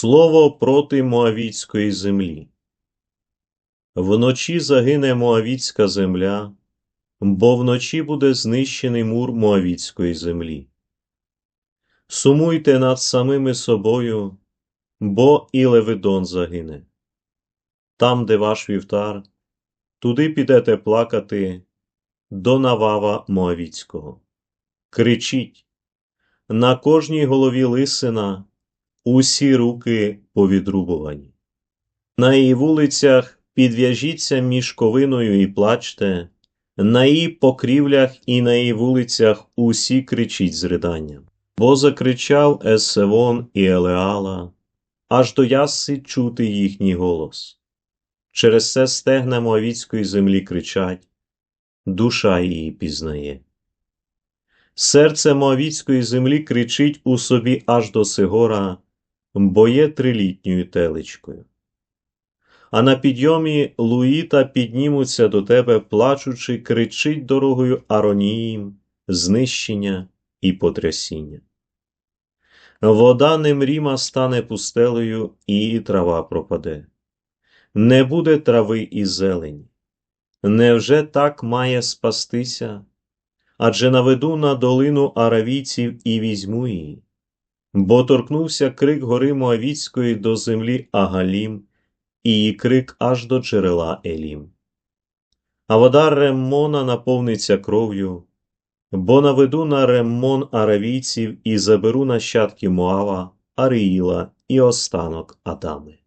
Слово проти Моавіцької землі. Вночі загине Моавіцька земля, бо вночі буде знищений мур Моавіцької землі. Сумуйте над самими собою, бо і Левидон загине. Там, де ваш вівтар, туди підете плакати до Навава Моавіцького. Кричіть на кожній голові лисина усі руки повідрубувані. На її вулицях підв'яжіться мішковиною і плачте, на її покрівлях і на її вулицях усі кричіть з риданням. Бо закричав Есевон і Елеала, аж до яси чути їхній голос. Через це стегна Моавіцької землі кричать, душа її пізнає. Серце Моавіцької землі кричить у собі аж до Сигора, бо є трилітньою телечкою. А на підйомі Луїта піднімуться до тебе, плачучи, кричить дорогою Ароніїм, знищення і потрясіння. Вода Немріма стане пустелею, і трава пропаде. Не буде трави і зелені. Невже так має спастися? Адже наведу на долину аравійців і візьму її. Бо торкнувся крик гори Моавіцької до землі Агалім, і її крик аж до джерела Елім. А вода Реммона наповниться кров'ю, бо наведу на Реммон аравійців і заберу нащадки Моава, Аріїла і останок Адами.